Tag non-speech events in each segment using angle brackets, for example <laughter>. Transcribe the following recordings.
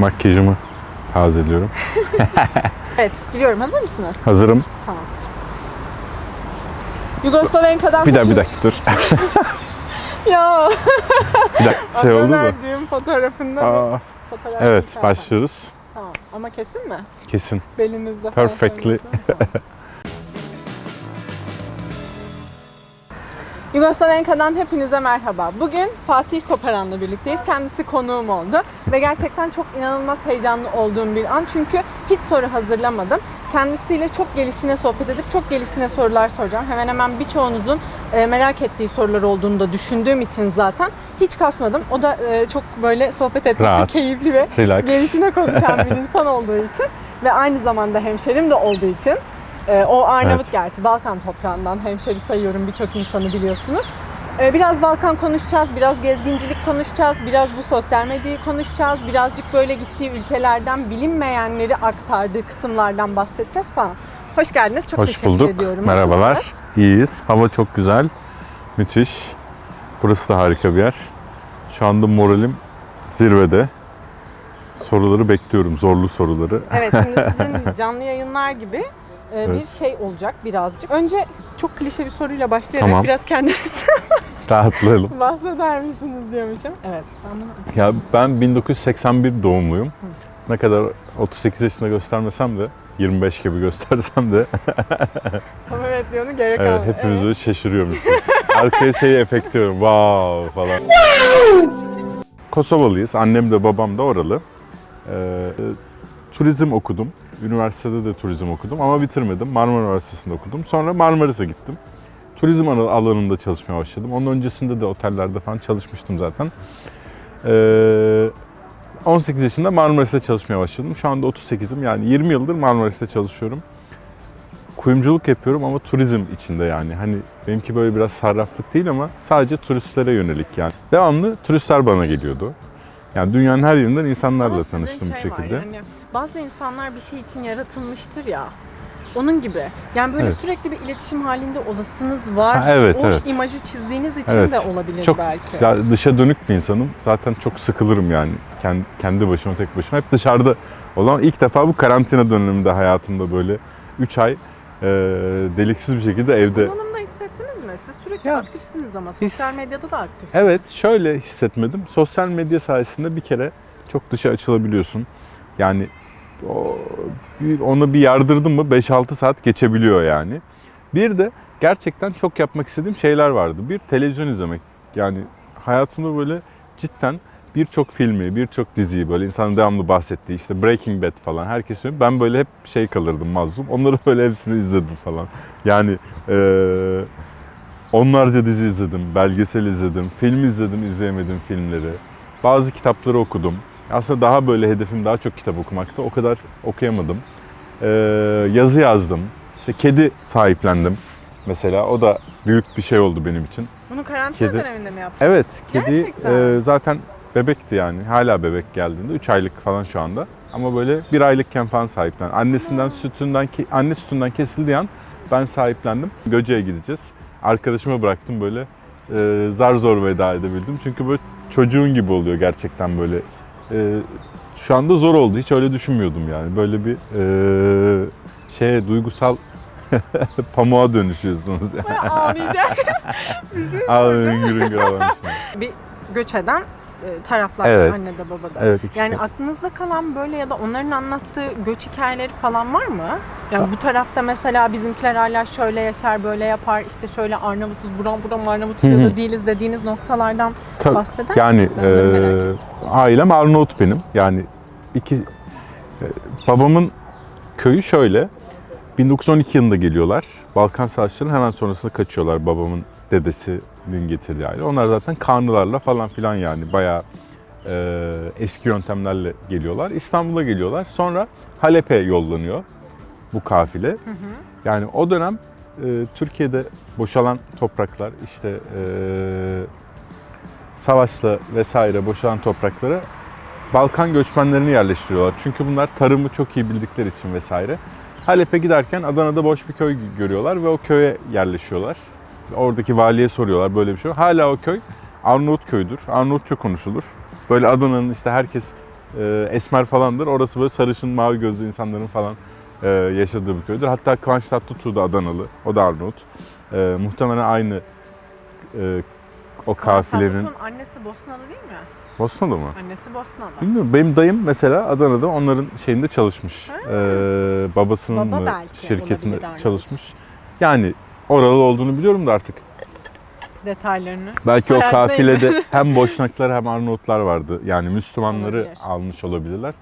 Makyajımı tazeliyorum. <laughs> Evet, giriyorum. Hazır mısınız? Hazırım. Tamam. Yugoslavya'dan Bir dakika bir dakika dur. <laughs> Ya. Bir dakika şey oldu da. verdiğim fotoğrafında bir Aa, fotoğraf evet çekersen. başlıyoruz. Tamam. Ama kesin mi? Kesin. Belinizde falan. Perfectly. Tamam. Yugoslavya'dan hepinize merhaba. Bugün Fatih Koparan'la birlikteyiz. Kendisi konuğum oldu. Ve gerçekten çok inanılmaz heyecanlı olduğum bir an. Çünkü hiç soru hazırlamadım. Kendisiyle çok gelişine sohbet edip çok gelişine sorular soracağım. Hemen hemen birçoğunuzun e, merak ettiği sorular olduğunu da düşündüğüm için zaten hiç kasmadım. O da e, çok böyle sohbet etmesi Rahat. keyifli ve Relax. gelişine konuşan bir insan olduğu için ve aynı zamanda hemşerim de olduğu için e, o Arnavut Evet. gerçi Balkan toprağından hemşeri sayıyorum birçok insanı biliyorsunuz. E, biraz Balkan konuşacağız, biraz gezgincilik konuşacağız, biraz bu sosyal medyayı konuşacağız, birazcık böyle gittiği ülkelerden bilinmeyenleri aktardığı kısımlardan bahsedeceğiz falan. Hoş geldiniz. Çok Hoş teşekkür bulduk. ediyorum. Merhabalar. Nasılsınız? İyiyiz. Hava çok güzel. Müthiş. Burası da harika bir yer. Şu anda moralim zirvede. Soruları bekliyorum. Zorlu soruları. Evet şimdi <laughs> sizin canlı yayınlar gibi e, bir Evet. şey olacak birazcık. Önce çok klişe bir soruyla başlayarak Tamam. biraz kendiniz <laughs> Rahatlayalım. bahseder misiniz diyormuşum. Evet. Anladım. Ya ben 1981 doğumluyum. Ne kadar 38 yaşında göstermesem de 25 gibi göstersem de <laughs> Tamam evet diyor onu gerek evet, kalmadı. hepimiz öyle şaşırıyormuşuz. Arkaya şeyi efektliyorum. Wow falan. Kosovalıyız. Annem de babam da oralı. Ee, turizm okudum. Üniversitede de turizm okudum ama bitirmedim. Marmara Üniversitesi'nde okudum. Sonra Marmaris'e gittim. Turizm al- alanında çalışmaya başladım. Onun öncesinde de otellerde falan çalışmıştım zaten. Ee, 18 yaşında Marmaris'te çalışmaya başladım. Şu anda 38'im yani 20 yıldır Marmaris'te çalışıyorum. Kuyumculuk yapıyorum ama turizm içinde yani. Hani benimki böyle biraz sarraflık değil ama sadece turistlere yönelik yani. Devamlı turistler bana geliyordu. Yani dünyanın her yerinden insanlarla Ama tanıştım şey var şekilde. yani, bazı insanlar bir şey için yaratılmıştır ya. Onun gibi. Yani böyle Evet. sürekli bir iletişim halinde olasınız var. Ha, evet, o evet. imajı çizdiğiniz için Evet. de olabilir Çok belki. ya dışa dönük bir insanım. Zaten çok sıkılırım yani. Kendi, kendi başıma tek başıma. Hep dışarıda olan ilk defa bu karantina döneminde hayatımda böyle 3 ay e, deliksiz bir şekilde evde Bunalımda hissettiniz mi? Siz sürekli Ya, aktifsiniz ama sosyal medyada da aktifsiniz. Evet şöyle hissetmedim. Sosyal medya sayesinde bir kere çok dışa açılabiliyorsun. Yani ona bir yardırdın mı 5-6 saat geçebiliyor yani. Bir de gerçekten çok yapmak istediğim şeyler vardı. Bir televizyon izlemek. Yani hayatımda böyle cidden birçok filmi, birçok diziyi böyle insanın devamlı bahsettiği işte Breaking Bad falan herkes. Ben böyle hep şey kalırdım mazlum. Onları böyle hepsini izledim falan. Yani eee Onlarca dizi izledim, belgesel izledim, film izledim, izleyemedim filmleri. Bazı kitapları okudum. Aslında daha böyle hedefim daha çok kitap okumakta. O kadar okuyamadım. Ee, yazı yazdım. İşte kedi sahiplendim. Mesela o da büyük bir şey oldu benim için. Bunu karantina Kedi. döneminde mi yaptınız? Evet, kedi e, zaten bebekti yani. Hala bebek geldiğinde 3 aylık falan şu anda. Ama böyle bir aylıkken falan sahiplen. Annesinden sütünden ki anne sütünden kesildiği an ben sahiplendim. Göce'ye gideceğiz. Arkadaşıma bıraktım böyle. e, zar zor veda edebildim. Çünkü böyle çocuğun gibi oluyor gerçekten böyle. E, şu anda zor oldu. Hiç öyle düşünmüyordum yani. Böyle bir e, şeye duygusal <laughs> pamuğa dönüşüyorsunuz. Böyle ağlayacak. <laughs> bir şey hüngür ağlamışım. Bir göç eden e, taraflar Evet. anne de babada. Evet ikisi. Yani aklınızda kalan böyle ya da onların anlattığı göç hikayeleri falan var mı? Yani bu tarafta mesela bizimkiler hala şöyle yaşar, böyle yapar, işte şöyle Arnavutuz, buram buram Arnavutuz ya Hı da hı. değiliz dediğiniz noktalardan Tabii. bahseder Yani? Ben e, ailem Arnavut benim. Yani iki e, babamın köyü şöyle. 1912 yılında geliyorlar. Balkan Savaşları'nın hemen sonrasında kaçıyorlar babamın dedesinin getirdiği aile. Onlar zaten kanlılarla falan filan yani bayağı e, eski yöntemlerle geliyorlar. İstanbul'a geliyorlar. Sonra Halep'e yollanıyor bu kafile. Yani o dönem e, Türkiye'de boşalan topraklar işte e, savaşla vesaire boşalan topraklara Balkan göçmenlerini yerleştiriyorlar. Çünkü bunlar tarımı çok iyi bildikleri için vesaire. Halep'e giderken Adana'da boş bir köy görüyorlar ve o köye yerleşiyorlar. Oradaki valiye soruyorlar böyle bir şey. Hala o köy Arnavut köyüdür. Arnavutça konuşulur. Böyle Adana'nın işte herkes e, esmer falandır. Orası böyle sarışın mavi gözlü insanların falan e, yaşadığı bir köydür. Hatta Kıvanç Tatlıtuğ da Adanalı. O da Arnavut. E, muhtemelen aynı e, o kafilenin... Tatlıtuğ'un annesi Bosnalı değil mi? Bosnalı mı? Annesi Bosnalı. Bilmiyorum. Benim dayım mesela Adana'da onların şeyinde çalışmış. Ha. Ee, babasının Baba mı belki şirketinde olabilir Arnavut. çalışmış. Yani oralı olduğunu biliyorum da artık. Detaylarını. Belki o Soyadı kafilede <laughs> hem Boşnaklar hem Arnavutlar vardı. Yani Müslümanları Olabilir. almış olabilirler.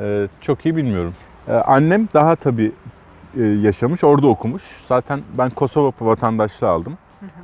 Ee, çok iyi bilmiyorum. Ee, annem daha tabii e, yaşamış, orada okumuş. Zaten ben Kosova vatandaşlığı aldım.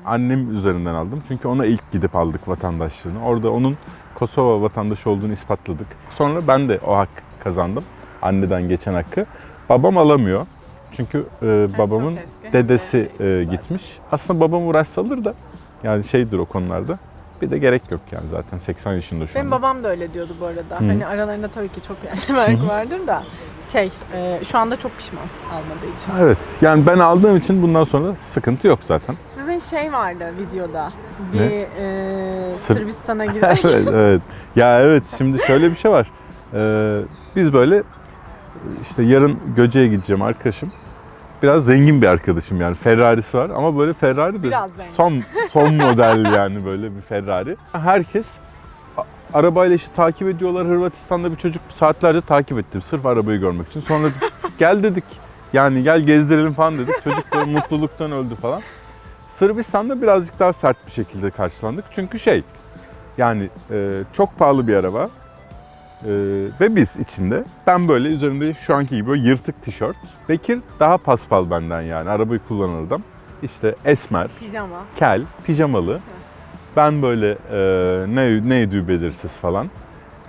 Annem üzerinden aldım. Çünkü ona ilk gidip aldık vatandaşlığını. Orada onun Kosova vatandaşı olduğunu ispatladık. Sonra ben de o hak kazandım. Anneden geçen hakkı. Babam alamıyor. Çünkü e, babamın eski. dedesi e, zaten. gitmiş. Aslında babam uğraşsa alır da yani şeydir o konularda. Bir de gerek yok yani zaten 80 yaşında şu Benim anda. babam da öyle diyordu bu arada. Hı. Hani aralarında tabii ki çok <laughs> yaş farkı vardır da şey e, şu anda çok pişman almadığı için. Evet yani ben aldığım için bundan sonra sıkıntı yok zaten. Sizin şey vardı videoda. Bir Ne? e, Sır- Sırbistan'a <laughs> giderek. evet, evet. Ya evet şimdi şöyle bir şey var. Ee, biz böyle işte yarın Göce'ye gideceğim arkadaşım. Biraz zengin bir arkadaşım yani Ferrari'si var ama böyle Ferrari de Biraz zengin. son son model yani böyle bir Ferrari. Herkes arabayla işte takip ediyorlar. Hırvatistan'da bir çocuk saatlerce takip ettim sırf arabayı görmek için. Sonra <laughs> gel dedik yani gel gezdirelim falan dedik. Çocuk da mutluluktan öldü falan. Sırbistan'da birazcık daha sert bir şekilde karşılandık. Çünkü şey yani e, çok pahalı bir araba e, ve biz içinde. Ben böyle üzerinde şu anki gibi böyle yırtık tişört. Bekir daha paspal benden yani arabayı kullanan adam. İşte esmer, Pijama. kel, pijamalı. Ben böyle e, ne neydi belirsiz falan.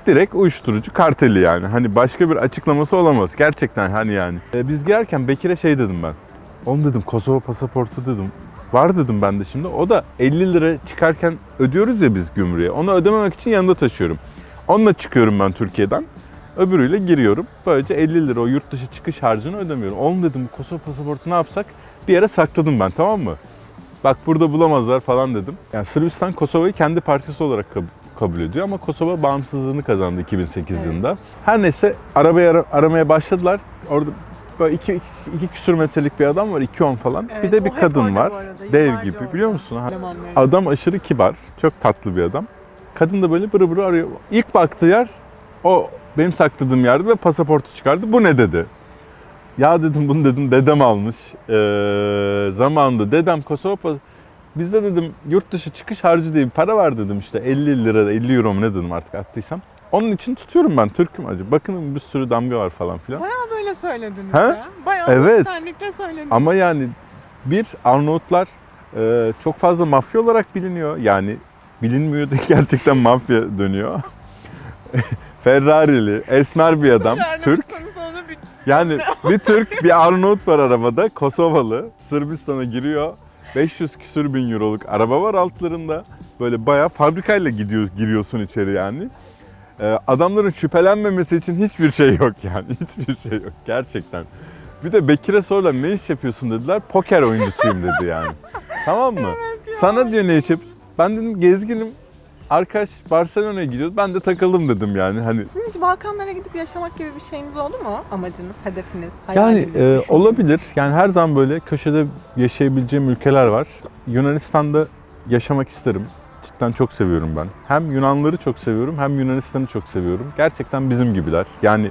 Direkt uyuşturucu karteli yani. Hani başka bir açıklaması olamaz. Gerçekten hani yani. E, biz gelirken Bekir'e şey dedim ben. Oğlum dedim Kosova pasaportu dedim. Var dedim ben de şimdi. O da 50 lira çıkarken ödüyoruz ya biz gümrüğe. Onu ödememek için yanımda taşıyorum. Onunla çıkıyorum ben Türkiye'den. Öbürüyle giriyorum. Böylece 50 lira o yurt dışı çıkış harcını ödemiyorum. Oğlum dedim bu Kosova pasaportu ne yapsak? Bir yere sakladım ben tamam mı? Bak burada bulamazlar falan dedim. Yani Sırbistan Kosova'yı kendi parçası olarak kab- kabul ediyor ama Kosova bağımsızlığını kazandı 2008 Evet. yılında. Her neyse arabayı ara- aramaya başladılar. Orada böyle iki, iki, iki küsür metrelik bir adam var, 2.10 falan. Evet, bir de bir kadın var. Dev gibi orada. biliyor musun? Elemanları. Adam aşırı kibar, çok tatlı bir adam. Kadın da böyle bırı bırı arıyor. İlk baktığı yer o benim sakladığım yerdi ve pasaportu çıkardı. Bu ne dedi? Ya dedim bunu dedim dedem almış. Ee, zamanında dedem Kosova Bizde dedim yurt dışı çıkış harcı diye bir para var dedim işte 50 lira 50 euro mu ne dedim artık attıysam. Onun için tutuyorum ben Türk'üm acı. Bakın bir sürü damga var falan filan. Bayağı böyle söylediniz Ha? ya. Bayağı Evet. söylediniz. Ama yani bir Arnavutlar e, çok fazla mafya olarak biliniyor. Yani bilinmiyor da <laughs> gerçekten mafya dönüyor. <laughs> Ferrari'li, esmer bir adam, Türk. Yani bir Türk, bir Arnavut var arabada, Kosovalı, Sırbistan'a giriyor. 500 küsür bin euroluk araba var altlarında. Böyle bayağı fabrikayla gidiyor, giriyorsun içeri yani. Ee, adamların şüphelenmemesi için hiçbir şey yok yani. <laughs> Hiçbir şey yok gerçekten. Bir de Bekir'e sorular ne iş yapıyorsun dediler. Poker oyuncusuyum dedi yani. tamam mı? Sana diyor ne iş yap? Ben dedim gezginim. Arkadaş Barcelona'ya gidiyoruz. Ben de takıldım dedim yani. Hani Sizin hiç Balkanlara gidip yaşamak gibi bir şeyiniz oldu mu? Amacınız, hedefiniz, Yani hayaliniz, e, düşünceniz? olabilir. Yani her zaman böyle köşede yaşayabileceğim ülkeler var. Yunanistan'da yaşamak isterim. Cidden çok seviyorum ben. Hem Yunanları çok seviyorum hem Yunanistan'ı çok seviyorum. Gerçekten bizim gibiler. Yani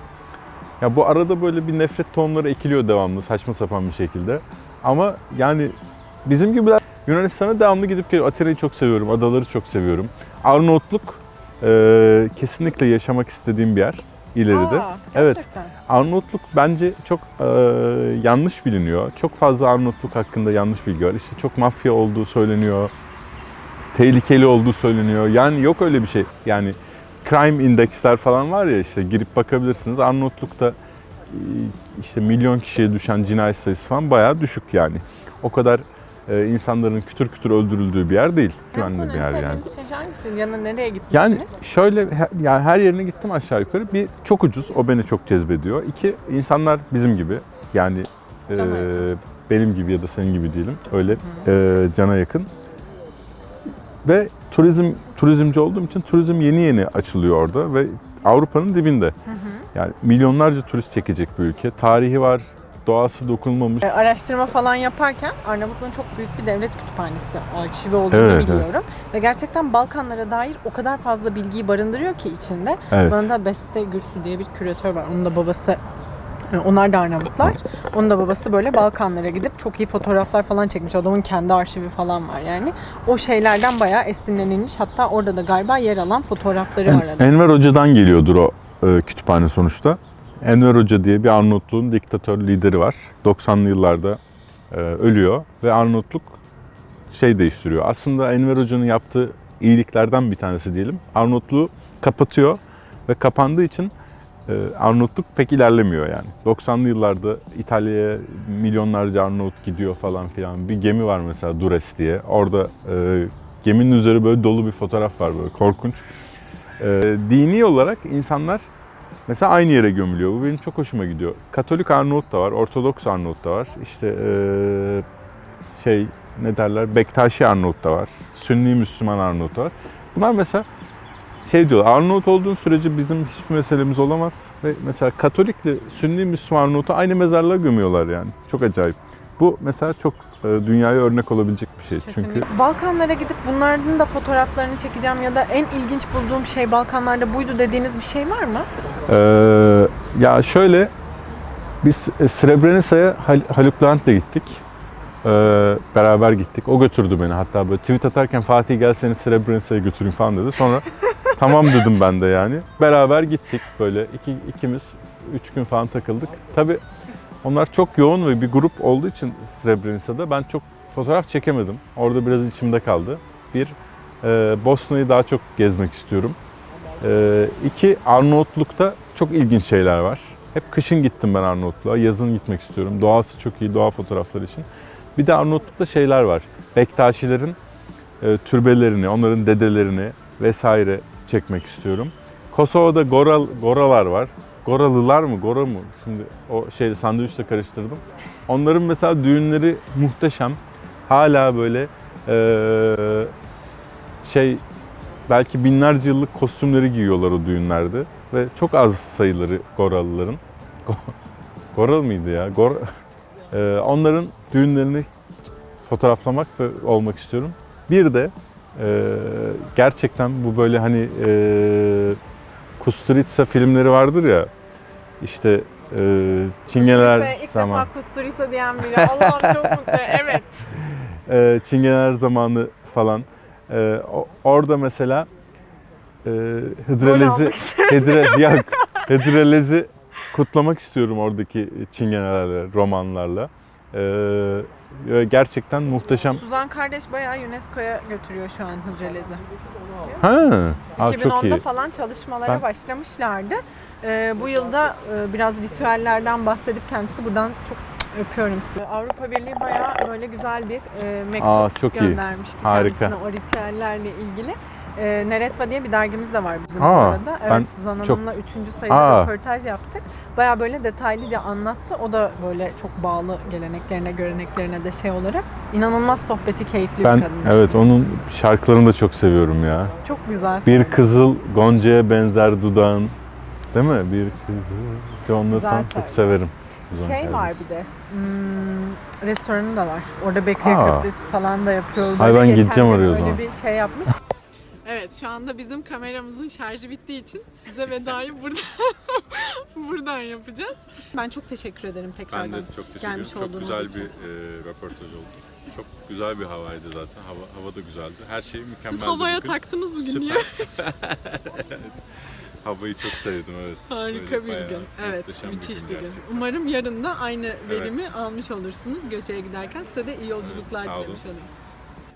ya bu arada böyle bir nefret tohumları ekiliyor devamlı saçma sapan bir şekilde. Ama yani bizim gibiler Yunanistan'a devamlı gidip geliyor. Atina'yı çok seviyorum, adaları çok seviyorum. Arnavutluk e, kesinlikle yaşamak istediğim bir yer ileride. Aa, Evet. Arnavutluk bence çok e, yanlış biliniyor. Çok fazla Arnavutluk hakkında yanlış bilgi var. İşte çok mafya olduğu söyleniyor. Tehlikeli olduğu söyleniyor. Yani yok öyle bir şey. Yani crime indeksler falan var ya işte girip bakabilirsiniz. Arnavutluk'ta e, işte milyon kişiye düşen cinayet sayısı falan bayağı düşük yani. O kadar e, insanların kütür kütür öldürüldüğü bir yer değil. En Güvenli bir yer yani. şehir hangisi? Yanına nereye gittiniz? Yani şöyle he- yani her yerine gittim aşağı yukarı. Bir çok ucuz. O beni çok cezbediyor. İki insanlar bizim gibi. Yani e, Cana yakın. benim gibi ya da senin gibi diyelim. Öyle e, cana yakın. Ve turizm turizmci olduğum için turizm yeni yeni açılıyor orada ve Avrupa'nın dibinde. Yani milyonlarca turist çekecek bir ülke. Tarihi var, doğası dokunulmamış. E, Araştırma falan yaparken Arnavutluğun çok büyük bir devlet kütüphanesi arşivi olduğunu Evet, evet. biliyorum. Ve gerçekten Balkanlara dair o kadar fazla bilgiyi barındırıyor ki içinde. Evet. Bana da Beste Gürsü diye bir küratör var. Onun da babası e, onlar da Arnavutlar. Onun da babası böyle Balkanlara gidip çok iyi fotoğraflar falan çekmiş. Adamın kendi arşivi falan var yani. O şeylerden bayağı esinlenilmiş. Hatta orada da galiba yer alan fotoğrafları var. En- adamın. Enver Hoca'dan geliyordur o e, kütüphane sonuçta. Enver Hoca diye bir Arnavutluğun diktatör lideri var. 90'lı yıllarda e, ölüyor ve Arnavutluk şey değiştiriyor. Aslında Enver Hoca'nın yaptığı iyiliklerden bir tanesi diyelim. Arnavutluğu kapatıyor ve kapandığı için e, Arnavutluk pek ilerlemiyor yani. 90'lı yıllarda İtalya'ya milyonlarca Arnavut gidiyor falan filan. Bir gemi var mesela Dures diye. Orada e, geminin üzeri böyle dolu bir fotoğraf var böyle korkunç. E, dini olarak insanlar mesela aynı yere gömülüyor. Bu benim çok hoşuma gidiyor. Katolik Arnavut da var, Ortodoks Arnavut da var. İşte e, şey ne derler Bektaşi Arnavut da var. Sünni Müslüman Arnavut da var. Bunlar mesela şey diyor Arnavut olduğun sürece bizim hiçbir meselemiz olamaz. Ve mesela Katolikle Sünni Müslüman Arnavut'u aynı mezarlığa gömüyorlar yani. Çok acayip. Bu mesela çok dünyaya örnek olabilecek bir şey. Çünkü Kesinlikle. Balkanlara gidip bunların da fotoğraflarını çekeceğim ya da en ilginç bulduğum şey Balkanlarda buydu dediğiniz bir şey var mı? Ee, ya şöyle biz e, Srebrenica'ya Hal- Haluk Levent'le gittik. Ee, beraber gittik. O götürdü beni hatta böyle tweet atarken Fatih gel seni Srebrenica'ya götüreyim falan dedi. Sonra <laughs> tamam dedim ben de yani. Beraber gittik böyle iki, ikimiz üç gün falan takıldık. Tabii onlar çok yoğun ve bir grup olduğu için Srebrenica'da ben çok fotoğraf çekemedim. Orada biraz içimde kaldı. Bir, e, Bosna'yı daha çok gezmek istiyorum. Ee, iki, Arnavutluk'ta çok ilginç şeyler var. Hep kışın gittim ben Arnavutluğa, yazın gitmek istiyorum. Doğası çok iyi, doğa fotoğrafları için. Bir de Arnavutluk'ta şeyler var. Bektaşilerin e, türbelerini, onların dedelerini vesaire çekmek istiyorum. Kosova'da Goral, Goralar var. Goralılar mı, Gora mı? Şimdi o şey sandviçle karıştırdım. Onların mesela düğünleri muhteşem. Hala böyle e, şey belki binlerce yıllık kostümleri giyiyorlar o düğünlerde ve çok az sayıları Goralıların. Go- <laughs> Goral mıydı ya? Gor <laughs> Ee, onların düğünlerini fotoğraflamak ve olmak istiyorum. Bir de e, gerçekten bu böyle hani e, Kusturica filmleri vardır ya işte e, Çingeneler ilk zaman defa Kusturica diyen biri. Allah'ım çok mutlu. Evet. <laughs> e, Çingeneler zamanı falan. E, o- orada mesela e, Hıdrellez'i almak Hıdre, yok, Hıdrellez'i kutlamak istiyorum oradaki Çingenelerle, romanlarla. E, ve gerçekten muhteşem. Suzan kardeş bayağı UNESCO'ya götürüyor şu an Hıdrellez'i. Ha, çok 2010'da iyi. falan çalışmalara Ben- başlamışlardı. Ee, bu yılda e, biraz ritüellerden bahsedip kendisi buradan çok öpüyorum sizi. Avrupa Birliği bayağı böyle güzel bir e, mektup Aa, çok iyi. göndermişti Harika. kendisine o ritüellerle ilgili. E, Neretva diye bir dergimiz de var bizim Aa, bu arada. Evet ben Suzan çok- Hanım'la 3. sayıda Aa. röportaj yaptık. Bayağı böyle detaylıca anlattı. O da böyle çok bağlı geleneklerine, göreneklerine de şey olarak. inanılmaz sohbeti keyifli Ben bir kadın. evet onun şarkılarını da çok seviyorum ya. Çok güzel. Bir kızıl Gonca'ya benzer dudağın. Değil mi? Bir kızıl. Onları Güzel falan çok severim. Şey var bir de. Hmm, restoranı da var. Orada Bekriye Aa. köftesi falan da yapıyor. Böyle ben geçen gideceğim gün oraya o Böyle zaman. bir şey yapmış. Evet şu anda bizim kameramızın şarjı bittiği için size vedayı <laughs> buradan, buradan yapacağız. Ben çok teşekkür ederim tekrardan. Ben de çok teşekkür gelmiş ederim. Çok olduğunuz güzel için. bir e, röportaj oldu. Çok güzel bir havaydı zaten. Hava, hava da güzeldi. Her şey mükemmeldi Siz havaya bugün. taktınız bugün Süper. niye? <laughs> Havayı çok sevdim evet. <laughs> Harika Böyle bir gün. Evet, müthiş bir gün. gerçekten. Umarım yarın da aynı verimi Evet. almış olursunuz. Göçe'ye giderken size de iyi yolculuklar Evet, dilemiş olayım.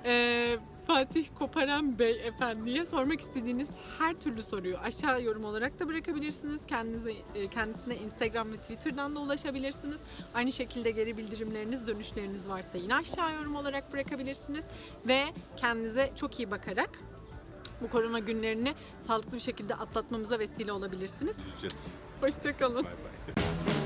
Ee, Fatih Koparan Bey efendiye sormak istediğiniz her türlü soruyu aşağı yorum olarak da bırakabilirsiniz. Kendinize, e, kendisine Instagram ve Twitter'dan da ulaşabilirsiniz. Aynı şekilde geri bildirimleriniz, dönüşleriniz varsa yine aşağı yorum olarak bırakabilirsiniz. Ve kendinize çok iyi bakarak bu korona günlerini sağlıklı bir şekilde atlatmamıza vesile olabilirsiniz. Üzeceğiz. Hoşçakalın. Bay bay.